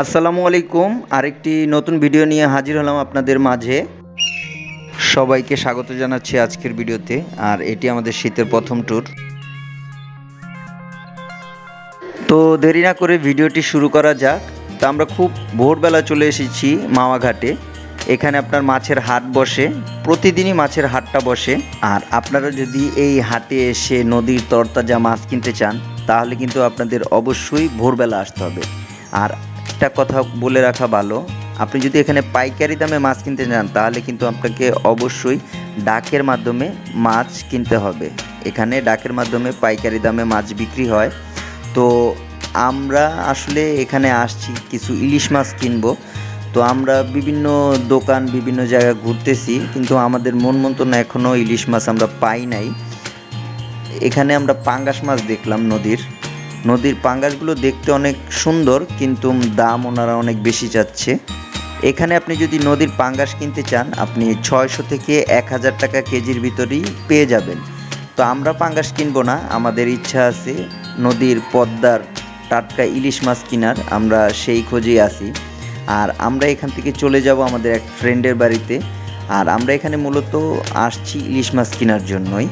আসসালামু আলাইকুম। আরেকটি নতুন ভিডিও নিয়ে হাজির হলাম আপনাদের মাঝে। সবাইকে স্বাগত জানাচ্ছি আজকের ভিডিওতে, আর এটি আমাদের শীতের প্রথম ট্যুর তো দেরি না করে ভিডিওটি শুরু করা যাক। তা আমরা খুব ভোরবেলা চলে এসেছি মাওয়াঘাটে এখানে আপনার মাছের হাট বসে, প্রতিদিনই মাছের হাটটা বসে। আর আপনারা যদি এই হাটে এসে নদীর তরতাজা মাছ কিনতে চান, তাহলে কিন্তু আপনাদের অবশ্যই ভোরবেলা আসতে হবে। আর একটা কথা বলে রাখা ভালো। আপনি যদি এখানে পাইকারি দামে মাছ কিনতে চান, তাহলে কিন্তু আপনাকে অবশ্যই ডাকের মাধ্যমে মাছ কিনতে হবে। এখানে ডাকের মাধ্যমে পাইকারি দামে মাছ বিক্রি হয়। তো আমরা আসলে এখানে আসছি, কিছু ইলিশ মাছ কিনবো। তো আমরা বিভিন্ন দোকান, বিভিন্ন জায়গায় ঘুরতেছি, কিন্তু আমাদের মন মতন এখনও ইলিশ মাছ আমরা পাই নাই। এখানে আমরা পাঙ্গাস মাছ দেখলাম নদীর। নদীর পাঙ্গাসগুলো দেখতে অনেক সুন্দর, কিন্তু দাম ওনারা অনেক বেশি চাচ্ছে। এখানে আপনি যদি নদীর পাঙ্গাস কিনতে চান, আপনি ছয়শো থেকে এক হাজার টাকা কেজির ভিতরেই পেয়ে যাবেন। তো আমরা পাঙ্গাস কিনবো না, আমাদের ইচ্ছা আছে নদীর পদ্মার টাটকা ইলিশ মাছ কেনার, আমরা সেই খোঁজেই আছি। আর আমরা এখান থেকে চলে যাব আমাদের এক ফ্রেন্ডের বাড়িতে, আর আমরা এখানে মূলত আসছি ইলিশ মাছ কেনার জন্যই।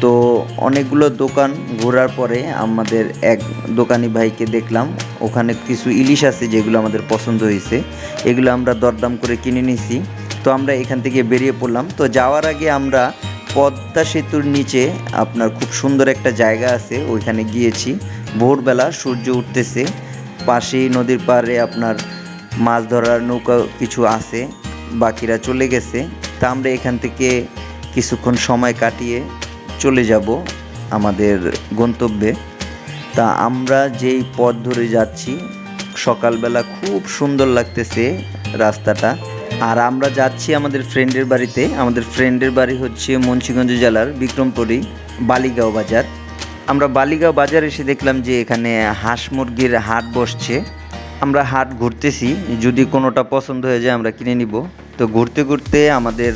তো অনেকগুলো দোকান ঘোরার পরে আমাদের এক দোকানি ভাইকে দেখলাম। ওখানে কিছু ইলিশ আছে যেগুলো আমাদের পছন্দ হয়েছে। এগুলো আমরা দরদাম করে কিনে নিছি। তো আমরা এখান থেকে বেরিয়ে পড়লাম। তো যাওয়ার আগে আমরা পদ্মা সেতুর নিচে আপনার খুব সুন্দর একটা জায়গা আছে, ওইখানে গিয়েছি। ভোরবেলা সূর্য উঠতেছে। পাশেই নদীর পাড়ে আপনার মাছ ধরার নৌকা কিছু আছে। বাকিরা চলে গেছে। তা আমরা এখান থেকে কিছুক্ষণ সময় কাটিয়ে চলে যাব আমাদের গন্তব্যে। তা আমরা যেই পথ ধরে যাচ্ছি, সকালবেলা খুব সুন্দর লাগতেছে রাস্তাটা। আর আমরা যাচ্ছি আমাদের ফ্রেন্ডের বাড়িতে। আমাদের ফ্রেন্ডের বাড়ি হচ্ছে মুন্সিগঞ্জ জেলার বিক্রমপুরী বালিগাঁও বাজার। আমরা বালিগাঁও বাজার এসে দেখলাম যে এখানে হাঁস মুরগির হাট বসছে। আমরা হাট ঘুরতেছি, যদি কোনোটা পছন্দ হয়ে যায় আমরা কিনে নিব। তো ঘুরতে ঘুরতে আমাদের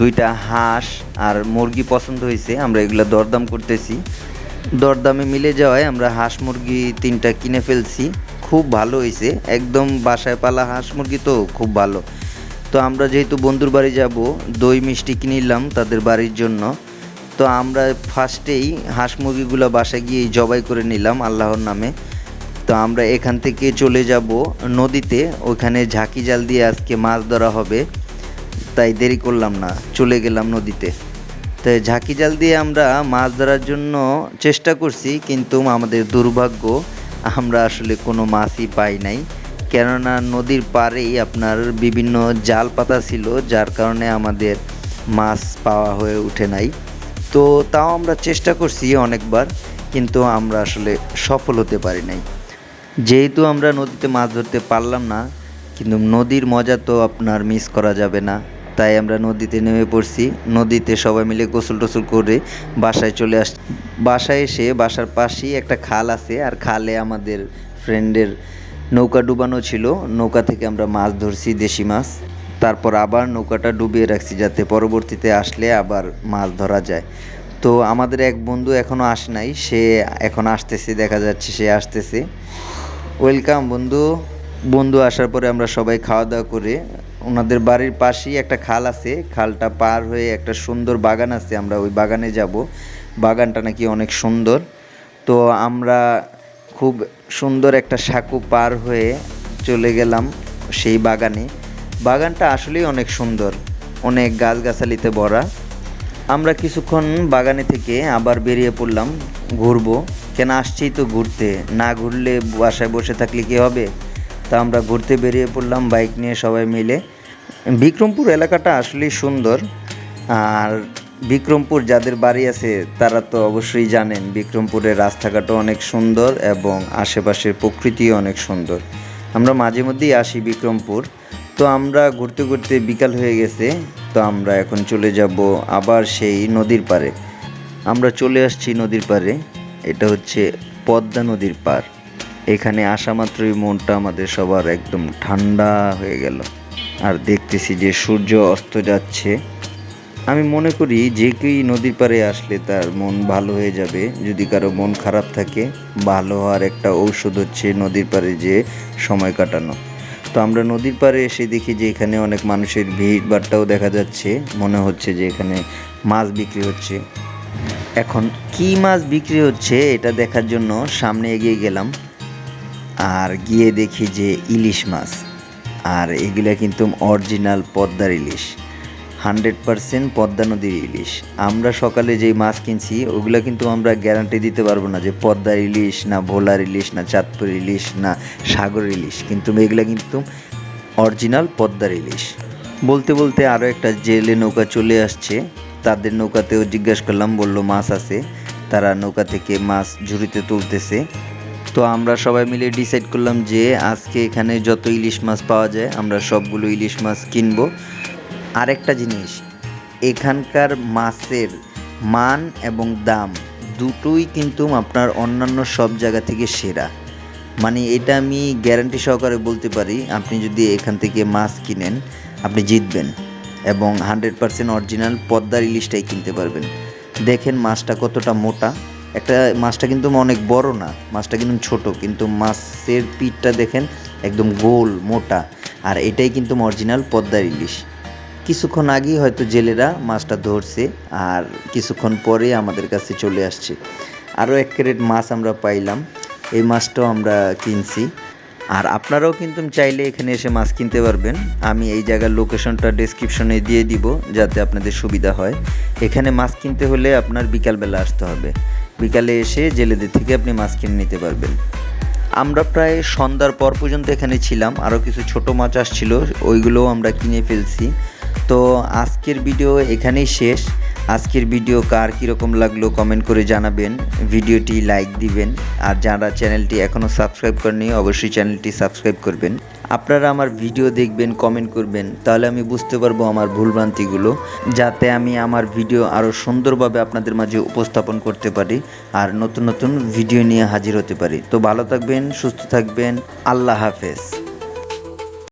দুইটা হাঁস আর মুরগি পছন্দ হয়েছে, আমরা এগুলো দরদাম করতেছি। দরদামে মিলে যাওয়ায় আমরা হাঁস মুরগি তিনটা কিনে ফেলছি, খুব ভালো হয়েছে। একদম বাসায় পালা হাঁস মুরগি তো খুব ভালো। তো আমরা যেহেতু বন্ধুর বাড়ি যাব, দই মিষ্টি কিনে নিলাম তাদের বাড়ির জন্য। তো আমরা ফার্স্টেই হাঁস মুরগিগুলো বাসায় গিয়ে জবাই করে নিলাম আল্লাহর নামে। তো আমরা এখান থেকে চলে যাব নদীতে, ওখানে ঝাঁকি জাল দিয়ে আজকে মাছ ধরা হবে। তাই দেরি করলাম না, চলে গেলাম নদীতে। তাই ঝাঁকি জাল দিয়ে আমরা মাছ ধরার জন্য চেষ্টা করছি, কিন্তু আমাদের দুর্ভাগ্য, আমরা আসলে কোনো মাছই পাই নাই। কেননা নদীর পাড়েই আপনার বিভিন্ন জাল পাতা ছিল, যার কারণে আমাদের মাছ পাওয়া হয়ে ওঠে নাই। তো তাও আমরা চেষ্টা করছি অনেকবার, কিন্তু আমরা আসলে সফল হতে পারি নাই। যেহেতু আমরা নদীতে মাছ ধরতে পারলাম না, কিন্তু নদীর মজা তো আপনার মিস করা যাবে না। তাই আমরা নদীতে নেমে পড়ছি। নদীতে সবাই মিলে গোসল টোসল করে বাসায় চলে আস, বাসায় এসে বাসার পাশেই একটা খাল আছে। আর খালে আমাদের ফ্রেন্ডের নৌকা ডুবানো ছিল। নৌকা থেকে আমরা মাছ ধরছি, দেশি মাছ। তারপর আবার নৌকাটা ডুবিয়ে রাখছি যাতে পরবর্তীতে আসলে আবার মাছ ধরা যায়। তো আমাদের এক বন্ধু এখনও আসে নাই। সে এখন আসতেছে, দেখা যাচ্ছে সে আসতেছে। ওয়েলকাম বন্ধু। বন্ধু আসার পরে আমরা সবাই খাওয়া দাওয়া করে ওনাদের বাড়ির পাশেই একটা খাল আছে। খালটা পার হয়ে একটা সুন্দর বাগান আছে, আমরা ওই বাগানে যাব। বাগানটা নাকি অনেক সুন্দর। তো আমরা খুব সুন্দর একটা সাঁকু পার হয়ে চলে গেলাম সেই বাগানে। বাগানটা আসলেই অনেক সুন্দর, অনেক গাছগাছালিতে ভরা। আমরা কিছুক্ষণ বাগানে থেকে আবার বেরিয়ে পড়লাম, ঘুরবো। কেন আসছি তো ঘুরতে? না ঘুরলে বাসায় বসে থাকলে কি হবে? তা আমরা ঘুরতে বেরিয়ে পড়লাম, বাইক নিয়ে সবাই মিলে। বিক্রমপুর এলাকাটা আসলেই সুন্দর। আর বিক্রমপুর যাদের বাড়ি আছে, তারা তো অবশ্যই জানেন, বিক্রমপুরের রাস্তাঘাটও অনেক সুন্দর এবং আশেপাশের প্রকৃতিও অনেক সুন্দর। আমরা মাঝে মধ্যেই আসি বিক্রমপুর। তো আমরা ঘুরতে ঘুরতে বিকাল হয়ে গেছে, তো আমরা এখন চলে যাব আবার সেই নদীর পাড়ে। আমরা চলে আসছি নদীর পাড়ে, এটা হচ্ছে পদ্মা নদীর পাড়। এখানে আসা মাত্রই মনটা আমাদের সবার একদম ঠান্ডা হয়ে গেল। আর দেখতেছি যে সূর্য অস্ত যাচ্ছে। আমি মনে করি যে কেউই নদীর পাড়ে আসলে তার মন ভালো হয়ে যাবে। যদি কারও মন খারাপ থাকে, ভালো হওয়ার একটা ঔষধ হচ্ছে নদীর পাড়ে যে সময় কাটানো। তো আমরা নদীর পাড়ে এসে দেখি যে এখানে অনেক মানুষের ভিড় বাট্টাও দেখা যাচ্ছে। মনে হচ্ছে যে এখানে মাছ বিক্রি হচ্ছে। এখন কি মাছ বিক্রি হচ্ছে এটা দেখার জন্য সামনে এগিয়ে গেলাম। আর গিয়ে দেখি যে ইলিশ মাছ। আর এগুলা কিন্তু অরিজিনাল পদ্মার ইলিশ। হান্ড্রেড পারসেন্ট পদ্মা নদীর ইলিশ। আমরা সকালে যেই মাছ কিনছি, ওগুলো কিন্তু আমরা গ্যারান্টি দিতে পারব না যে পদ্মার ইলিশ, না ভোলার ইলিশ, না চাঁদপুর ইলিশ, না সাগর ইলিশ। কিন্তু এগুলা কিন্তু অরিজিনাল পদ্মার ইলিশ। বলতে বলতে আরও একটা জেলে নৌকা চলে আসছে। তাদের নৌকাতেও জিজ্ঞাসা করলাম, বলল, মাছ আছে? তারা নৌকা থেকে মাছ ঝুড়িতে তুলতেছে। তো আমরা সবাই মিলে ডিসাইড করলাম যে আজকে এখানে যত ইলিশ মাছ পাওয়া যায়, আমরা সবগুলো ইলিশ মাছ কিনবো। আরেকটা জিনিস, এখানকার মাছের মান এবং দাম দুটোই কিন্তু আপনার অন্যান্য সব জায়গা থেকে সেরা। মানে এটা আমি গ্যারান্টি সহকারে বলতে পারি, আপনি যদি এখান থেকে মাছ কিনেন, আপনি জিতবেন এবং হান্ড্রেড পারসেন্ট অরিজিনাল পদ্মার ইলিশটাই কিনতে পারবেন। দেখেন মাছটা কতটা মোটা। একটা মাছটা কিন্তু অনেক বড় না, মাছটা কিন্তু ছোট, কিন্তু মাছের পিঠটা দেখেন একদম গোল, মোটা, আর এটাই কিন্তু অরিজিনাল পদ্মার ইলিশ। কিছুক্ষণ আগেই হয়তো জেলেরা মাছটা ধরছে, আর কিছুক্ষণ পরে আমাদের কাছে চলে আসছে। আরও এক ক্যারেট মাছ আমরা পাইলাম, এই মাছটাও আমরা কিনছি। আর আপনারাও কিন্তু চাইলে এখানে এসে মাছ কিনতে পারবেন। আমি এই জায়গার লোকেশনটা ডেসক্রিপশনে দিয়ে দিব, যাতে আপনাদের সুবিধা হয়। এখানে মাছ কিনতে হলে আপনার বিকালবেলা আসতে হবে। বিকালে এসে জেলেদের থেকে আপনি মাছ কিনে নিতে পারবেন। আমরা প্রায় সন্ধ্যার পর পর্যন্ত এখানে ছিলাম আরও কিছু ছোট মাছ আসছিল, ওইগুলোও আমরা কিনে ফেলছি। তো আজকের ভিডিও এখানেই শেষ। আজকের ভিডিও কার কীরকম লাগল কমেন্ট করে জানাবেন। ভিডিওটি লাইক দিবেন। আর যারা চ্যানেলটি এখনও সাবস্ক্রাইব করেনি অবশ্যই চ্যানেলটি সাবস্ক্রাইব করবেন। আপনারা আমার ভিডিও দেখবেন কমেন্ট করবেন, তাহলে আমি বুঝতে পারব আমার ভুলভ্রান্তিগুলো, যাতে আমি আমার ভিডিও আরও সুন্দরভাবে আপনাদের মাঝে উপস্থাপন করতে পারি আর নতুন নতুন ভিডিও নিয়ে হাজির হতে পারি। তো ভালো থাকবেন, সুস্থ থাকবেন, আল্লাহ হাফেজ।